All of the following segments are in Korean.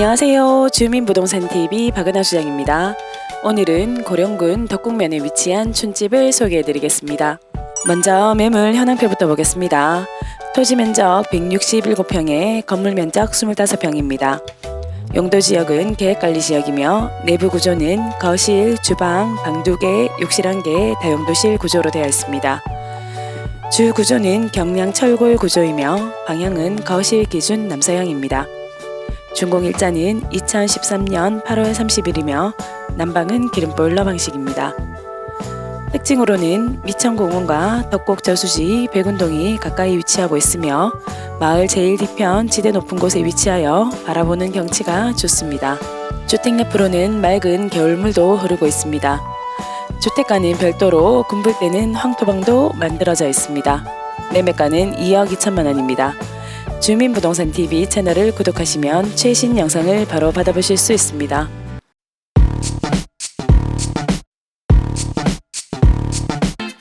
안녕하세요. 주민부동산TV 박은하 수장입니다. 오늘은 고령군 덕국면에 위치한 촌집을 소개해드리겠습니다. 먼저 매물 현황표부터 보겠습니다. 토지 면적 167평에 건물 면적 25평입니다. 용도 지역은 계획관리 지역이며 내부 구조는 거실, 주방, 방 2개, 욕실 1개, 다용도실 구조로 되어 있습니다. 주 구조는 경량 철골 구조이며 방향은 거실 기준 남서향입니다. 준공 일자는 2013년 8월 30일이며 난방은 기름 보일러 방식입니다. 특징으로는 미천공원과 덕곡 저수지 백운동이 가까이 위치하고 있으며 마을 제일 뒤편 지대 높은 곳에 위치하여 바라보는 경치가 좋습니다. 주택 옆으로는 맑은 겨울물도 흐르고 있습니다. 주택가는 별도로 군불대는 황토방도 만들어져 있습니다. 매매가는 2억 2천만 원입니다. 주민부동산 TV 채널을 구독하시면 최신 영상을 바로 받아보실 수 있습니다.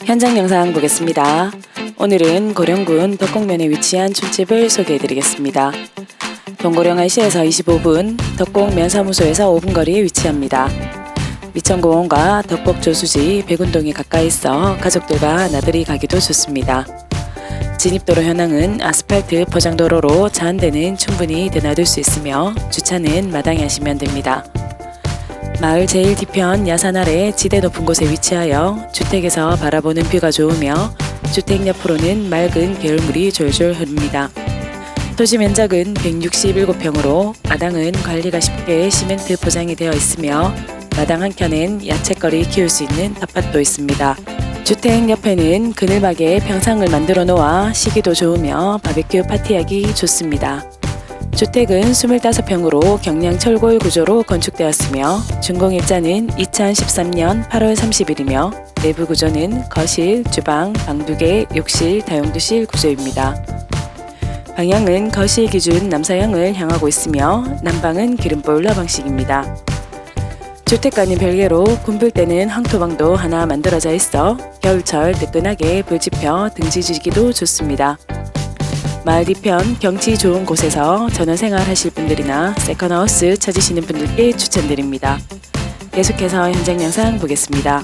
현장 영상 보겠습니다. 오늘은 고령군 덕곡면에 위치한 촌집을 소개해드리겠습니다. 동고령 IC에서 25분, 덕곡 면 사무소에서 5분 거리에 위치합니다. 미천공원과 덕곡 조수지 백운동이 가까이 있어 가족들과 나들이 가기도 좋습니다. 진입도로 현황은 아스팔트 포장도로로 차한 대는 충분히 드나들 수 있으며 주차는 마당에 하시면 됩니다. 마을 제일 뒤편 야산 아래 지대 높은 곳에 위치하여 주택에서 바라보는 뷰가 좋으며 주택 옆으로는 맑은 겨울물이 졸졸 흐릅니다. 토지 면적은 167평으로 마당은 관리가 쉽게 시멘트 포장이 되어 있으며 마당 한켠엔 야채거리 키울 수 있는 텃밭도 있습니다. 주택 옆에는 그늘막에 평상을 만들어 놓아 시기도 좋으며 바베큐 파티하기 좋습니다. 주택은 25평으로 경량 철골 구조로 건축되었으며 준공일자는 2013년 8월 30일이며 내부 구조는 거실, 주방, 방 2개, 욕실, 다용도실 구조입니다. 방향은 거실 기준 남서향을 향하고 있으며 난방은 기름 보일러 방식입니다. 주택과는 별개로 군불대는 황토방도 하나 만들어져 있어 겨울철 뜨끈하게 불 지펴 등지지기도 좋습니다. 마을 뒤편 경치 좋은 곳에서 전원생활 하실 분들이나 세컨하우스 찾으시는 분들께 추천드립니다. 계속해서 현장 영상 보겠습니다.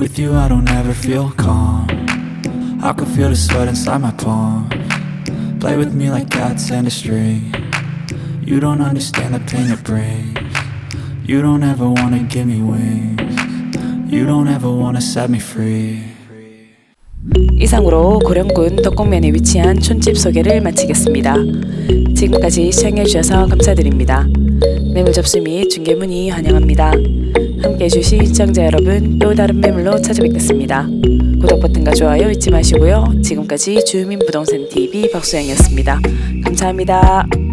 With you I don't ever feel calm I can feel the sweat inside my palm Play with me like cats and a string You don't understand the pain it brings You don't ever wanna give me wings You don't ever wanna set me free 이상으로 고령군 덕곡면에 위치한 촌집 소개를 마치겠습니다. 지금까지 시청해주셔서 감사드립니다. 매물 접수 및 중개 문의 환영합니다. 함께 해주신 시청자 여러분 또 다른 매물로 찾아뵙겠습니다. 구독 버튼과 좋아요 잊지 마시고요. 지금까지 주민 부동산 TV 박수영이었습니다. 감사합니다.